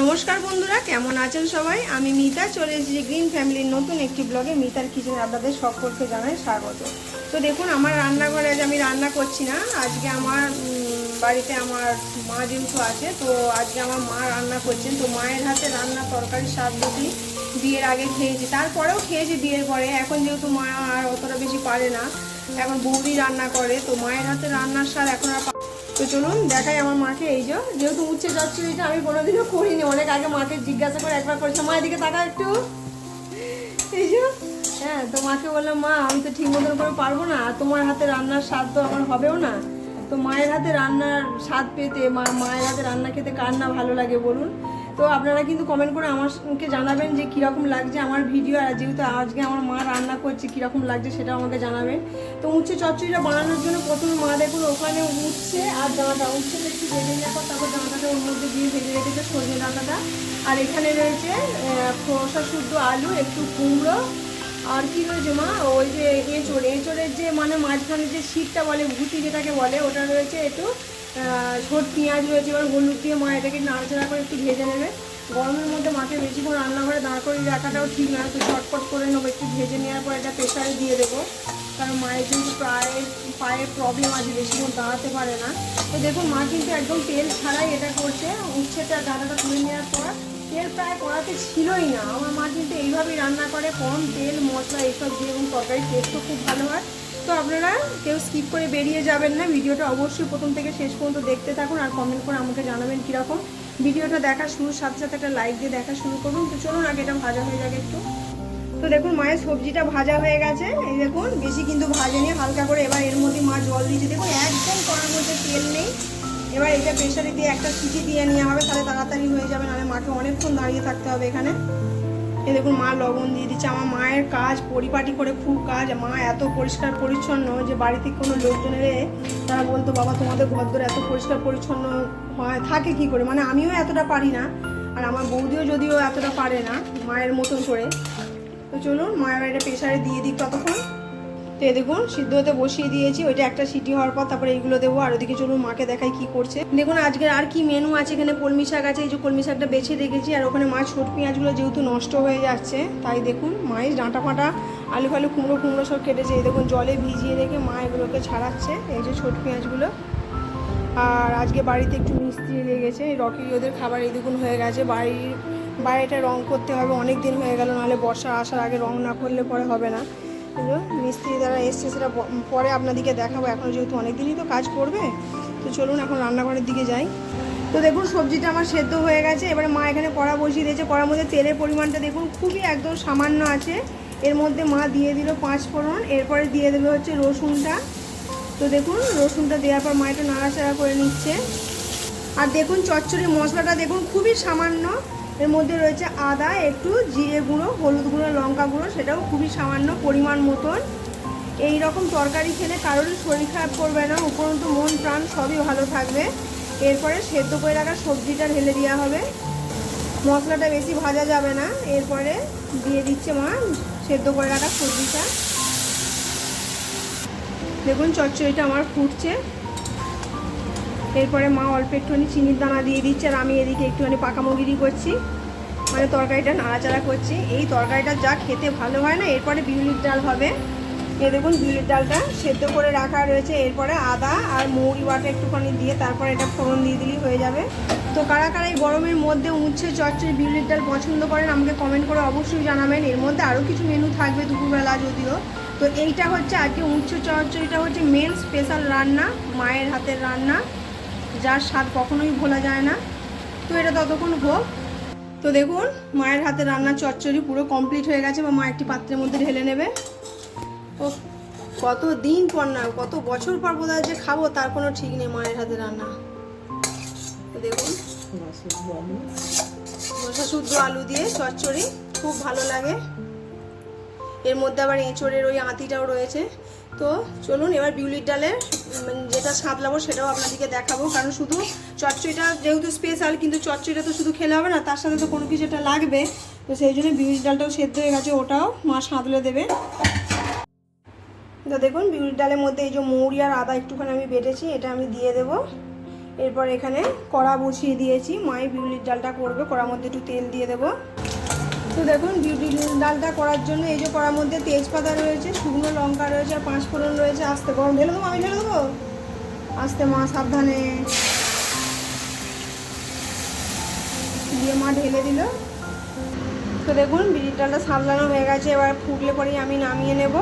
নমস্কার বন্ধুরা, কেমন আছেন সবাই? আমি মিতা, চলে এসেছি গ্রিন ফ্যামিলির নতুন একটি ব্লগে। মিতার কিচেন আপনাদের সকলকে জানাই স্বাগত। তো দেখুন, আমার রান্নাঘরে আজ আমি রান্না করছি না। আজকে আমার বাড়িতে আমার মা যেহেতু আছে, তো আজকে আমার মা রান্না করছেন। তো মায়ের হাতে রান্না তরকারি স্বাদ দুটি বিয়ের আগে খেয়েছি। তারপরেও খেয়েছি বিয়ের পরে। এখন যেহেতু মা আর অতটা বেশি পারে না এখন বৌদি রান্না করে, তো মায়ের হাতে রান্নার স্বাদ এখন আর তো চলুন দেখাই আমার মাকে। এই যে, যেহেতু উচ্ছে এটা আমি কোনোদিনও করিনি। অনেক আগে মাকে জিজ্ঞাসা করে একবার করেছে মায়ের দিকে তাকা একটু। এই যে হ্যাঁ তো মাকে বললাম, মা, আমি তো ঠিক মতন করে পারব না। আর তোমার হাতে রান্নার স্বাদ তো আমার হবেও না। তো মায়ের হাতে রান্নার স্বাদ পেতে, মা মায়ের হাতে রান্না খেতে কার না ভালো লাগে বলুন? তো আপনারা কিন্তু কমেন্ট করে আমাকে জানাবেন যে কীরকম লাগছে আমার ভিডিও আর যেহেতু আজকে আমার মা রান্না করছে, কীরকম লাগছে সেটা আমাকে জানাবেন। তো উচ্ছে চচ্চড়িটা বানানোর জন্য প্রথমে মা দেখুন ওখানে উঠছে আর ডাঁটা উচ্ছেটা একটু ভেজে নেওয়ার পর তারপর ডাঁটাটা ওর মধ্যে দিয়ে ভেজে রেখেছে সজনে ডাঁটাটা আর এখানে রয়েছে খোসা শুদ্ধ আলু, একটু কুমড়ো, আর কি রয়েছে মা? ওই যে এঁচড়, এঁচড়ের যে মানে মাঝখানে যে শীতটা বলে ভুতি যেটাকে বলে, ওটা রয়েছে একটু ছোট পেঁয়াজ রয়েছে, এবার হলুদ দিয়ে মা এটাকে নাড়াচাড়া করে একটু ভেজে নেবে। গরমের মধ্যে মাকে বেশিক্ষণ রান্নাঘরে দাঁড় করে রাখাটাও ঠিক নয়, তো চটপট করে নেব। একটু ভেজে নেওয়ার পর এটা প্রেশারে দিয়ে দেবো। কারণ মায়ের কিন্তু প্রায় পায়ের প্রবলেম আছে, বেশিক্ষণ দাঁড়াতে পারে না। তো দেখুন, মা কিন্তু একদম তেল ছাড়াই এটা করছে। উচ্ছেটা ডাটাটা তুলে নেওয়ার পর তেল প্রায় কড়াতে ছিলই না। আমার মা কিন্তু এইভাবেই রান্না করে, কম তেল, মশলা, এইসব দিয়ে, এবং তরকারির টেস্টও খুব ভালো হয়। তো আপনারা কেউ স্কিপ করে বেরিয়ে যাবেন না। ভিডিওটা অবশ্যই প্রথম থেকে শেষ পর্যন্ত দেখতে থাকুন আর কমেন্ট করে আমাকে জানাবেন কীরকম। ভিডিওটা দেখা শুরুর সাথে সাথে একটা লাইক দিয়ে দেখা শুরু করুন। তো চলুন আগে এটা ভাজা হয়ে যাবে একটু। তো দেখুন, মায়ের সবজিটা ভাজা হয়ে গেছে। এই দেখুন, বেশি কিন্তু ভাজেনি হালকা করে এবার এর মধ্যে মা জল দিয়েছে। দেখুন, একদম কড়ার মধ্যে তেল নেই। এবার এটা প্রেশারে দিয়ে একটা সিটি দিয়ে নেওয়া হবে। তাহলে তাড়াতাড়ি হয়ে যাবে। নাহলে মাকে অনেকক্ষণ দাঁড়িয়ে থাকতে হবে এখানে। এই দেখুন, মা লবণ দিয়ে দিচ্ছে। আমার মায়ের কাজ পরিপাটি করে খুব কাজ। মা এত পরিষ্কার পরিচ্ছন্ন যে বাড়িতে কোনো লোকজন এলে তারা বলতো, বাবা, তোমাদের ঘরদোর এত পরিষ্কার পরিচ্ছন্ন হয়, থাকে কি করে? মানে আমিও এতটা পারি না, আর আমার বৌদিও যদিও এতটা পারে না, মায়ের মতন করে। তো চলুন, মায়ের বাড়িটা প্রেশারে দিয়ে দিই ততক্ষণ। তো এই দেখুন, সিদ্ধ হতে বসিয়ে দিয়েছি। ওইটা একটা সিটি হওয়ার পর তারপরে এইগুলো দেবো। আর ওদিকে চলুন, মাকে দেখাই কি করছে। দেখুন, আজকের আর কি মেনু আছে এখানে? কলমি শাক আছে, এই যে কলমি শাকটা বেছে রেখেছি। আর ওখানে মাছ, ছোট পেঁয়াজগুলো যেহেতু নষ্ট হয়ে যাচ্ছে, তাই দেখুন, মায়ের ডাঁটা ফাঁটা, আলু ফালু, কুমড়ো কুমড়ো সব কেটেছে। এই দেখুন, জলে ভিজিয়ে রেখে মা এগুলোকে ছাড়াচ্ছে, এই যে ছোট পেঁয়াজগুলো। আর আজকে বাড়িতে একটু মিস্ত্রি লেগেছে রকি ওদের খাবার এই দেখুন হয়ে গেছে। বাড়ির বাড়িটা রং করতে হবে, অনেক দিন হয়ে গেল, নাহলে বর্ষা আসার আগে রং না করলে পরে হবে না। মিস্ত্রি দ্বারা এসছে, সেটা পরে আপনাদেরকে দেখাবো। এখন যেহেতু অনেক দিনই তো কাজ করবে, তো চলুন এখন রান্নাঘরের দিকে যাই। তো দেখুন, সবজিটা আমার সেদ্ধ হয়ে গেছে। এবারে মা এখানে কড়া বসিয়ে দিয়েছে। কড়ার মধ্যে তেলের পরিমাণটা দেখুন, খুবই একদম সামান্য আছে। এর মধ্যে মা দিয়ে দিল পাঁচ ফোড়ন, এরপরে দিয়ে দেবে হচ্ছে রসুনটা। তো দেখুন, রসুনটা দেওয়ার পর মা একটু নাড়াচাড়া করে নিচ্ছে। আর দেখুন চচ্চড়ি মশলাটা দেখুন, খুবই সামান্য। এর মধ্যে রয়েছে আদা, একটু জিরে গুঁড়ো, হলুদ গুঁড়ো, লঙ্কা গুঁড়ো, সেটাও খুবই সামান্য পরিমাণ মতন। এই রকম তরকারি খেলে কারোরই শরীর খারাপ করবে না, উপরন্তু মন, প্রাণ সবই ভালো থাকবে। এরপরে সেদ্ধ করে রাখা সবজিটা ঢেলে দেওয়া হবে। মশলাটা বেশি ভাজা যাবে না, এরপরে দিয়ে দিচ্ছে মা, সেদ্ধ করে রাখা সবজিটা। দেখুন, চচ্চড়িটা আমার ফুটছে। এরপরে মা অল্প একটুখানি চিনির দানা দিয়ে দিচ্ছে আর আমি এদিকে একটুখানি পাকামগিরি করছি। মানে তরকারিটা নাড়াচাড়া করছি। এই তরকারিটা যা খেতে ভালো হয় না, এরপরে বিউলির ডাল হবে। এ দেখুন, বিউলির ডালটা সেদ্ধ করে রাখা রয়েছে। এরপরে আদা আর মৌরি বাটা একটুখানি দিয়ে তারপরে এটা ফোড়ন দিয়ে দিলেই হয়ে যাবে। তো কারা কারা এই গরমের মধ্যে উচ্ছে, চচ্চড়ি, বিউলির ডাল পছন্দ করেন আমাকে কমেন্ট করে অবশ্যই জানাবেন। এর মধ্যে আরও কিছু মেনু থাকবে দুপুরবেলা যদিও। তো এইটা হচ্ছে আজকে উচ্ছে, চচ্চড়িটা হচ্ছে মেন স্পেশাল রান্না, মায়ের হাতের রান্না। যার স্বাদ কখনোই ভোলা যায় না। তো এটা ততক্ষণ হোক তো দেখুন, মায়ের হাতে রান্না চচ্চড়ি পুরো কমপ্লিট হয়ে গেছে, বা মা একটি পাত্রের মধ্যে ঢেলে নেবে। ও, কত দিন পর না, কত বছর পর বোধ যে খাব, তার কোনো ঠিক নেই মায়ের হাতে রান্না। দেখুন মশা শুদ্ধ আলু দিয়ে চচ্চড়ি, খুব ভালো লাগে। এর মধ্যে আবার এঁচড়ের ওই আঁতিটাও রয়েছে। তো চলুন এবার বিউলির উম, যেটা সাঁতলাবো সেটাও আপনাদেরকে দেখাবো। কারণ শুধু চচ্চড়িটা যেহেতু স্পেশাল কিন্তু চচ্চড়িটা তো শুধু খেলে হবে না তার সাথে তো কোনো কিছু এটা লাগবে। তো সেই জন্য বিউলির ডালটাও সেদ্ধ হয়ে গেছে ওটাও মা সাঁতলে দেবে। তো দেখুন বিউলির ডালের মধ্যে এই যে মৌরি আর আদা একটুখানি আমি বেটেছি এটা আমি দিয়ে দেবো। এরপর এখানে কড়া বসিয়ে দিয়েছি মাই বিউলির ডালটা করবে কড়ার মধ্যে একটু তেল দিয়ে দেবো। তো দেখুন বিউটি ডালটা করার জন্য এই যে করার মধ্যে তেজপাতা রয়েছে, শুকনো লঙ্কা রয়েছে, আর পাঁচ ফোড়ন রয়েছে, আস্তে গরম ঢেলে দেবো, আমি ঢেলে দেবো? আস্তে মা, সাবধানে। দিয়ে মা ঢেলে দিল। তো দেখুন বিউলির ডালটা সাবলানো হয়ে গেছে, এবার ফুটলে পরেই আমি নামিয়ে নেব।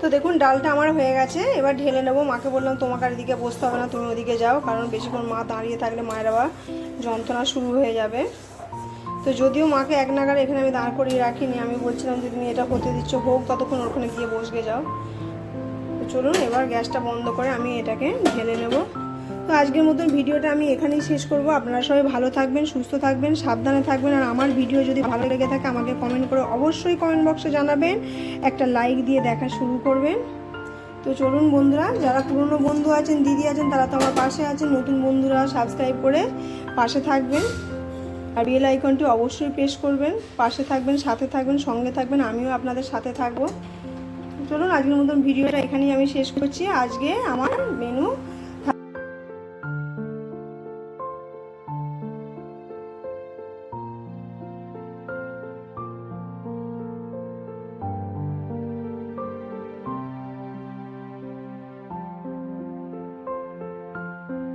তো দেখুন, ডালটা আমার হয়ে গেছে, এবার ঢেলে নেব। মাকে বললাম, তোমাকে এদিকে বসতে হবে না, তুমি ওদিকে যাও, কারণ বেশিক্ষণ মা দাঁড়িয়ে থাকলে মায়ের আবার যন্ত্রণা শুরু হয়ে যাবে। তো যদিও মাকে এক নাগারে এখানে আমি দাঁড় করিয়ে রাখিনি, আমি বলছিলাম যে তুমি এটা হতে দিচ্ছ, হোক, ততক্ষণ ওখানে গিয়ে বসবে, যাও। তো চলুন, এবার গ্যাসটা বন্ধ করে আমি এটাকে ঢেলে নেব। তো আজকের মতন ভিডিওটা আমি এখানেই শেষ করব। আপনারা সবাই ভালো থাকবেন, সুস্থ থাকবেন, সাবধানে থাকবেন, আর আমার ভিডিও যদি ভালো লেগে থাকে, আমাকে কমেন্ট করে অবশ্যই কমেন্ট বক্সে জানাবেন, একটা লাইক দিয়ে দেখা শুরু করবেন। তো চলুন বন্ধুরা, যারা পুরনো বন্ধু আছেন, দিদি আছেন, তারা তো আমার পাশে আছেন, নতুন বন্ধুরা, সাবস্ক্রাইব করে পাশে থাকবেন। আর আইকনটি অবশ্যই পেশ করবেন, পাশে থাকবেন, সাথে থাকবেন, সঙ্গে থাকবেন, আমিও আপনাদের সাথে থাকব। চলুন, আজকের মতন ভিডিওটা এখানেই আমি শেষ করছি। আজকে আমার মেনু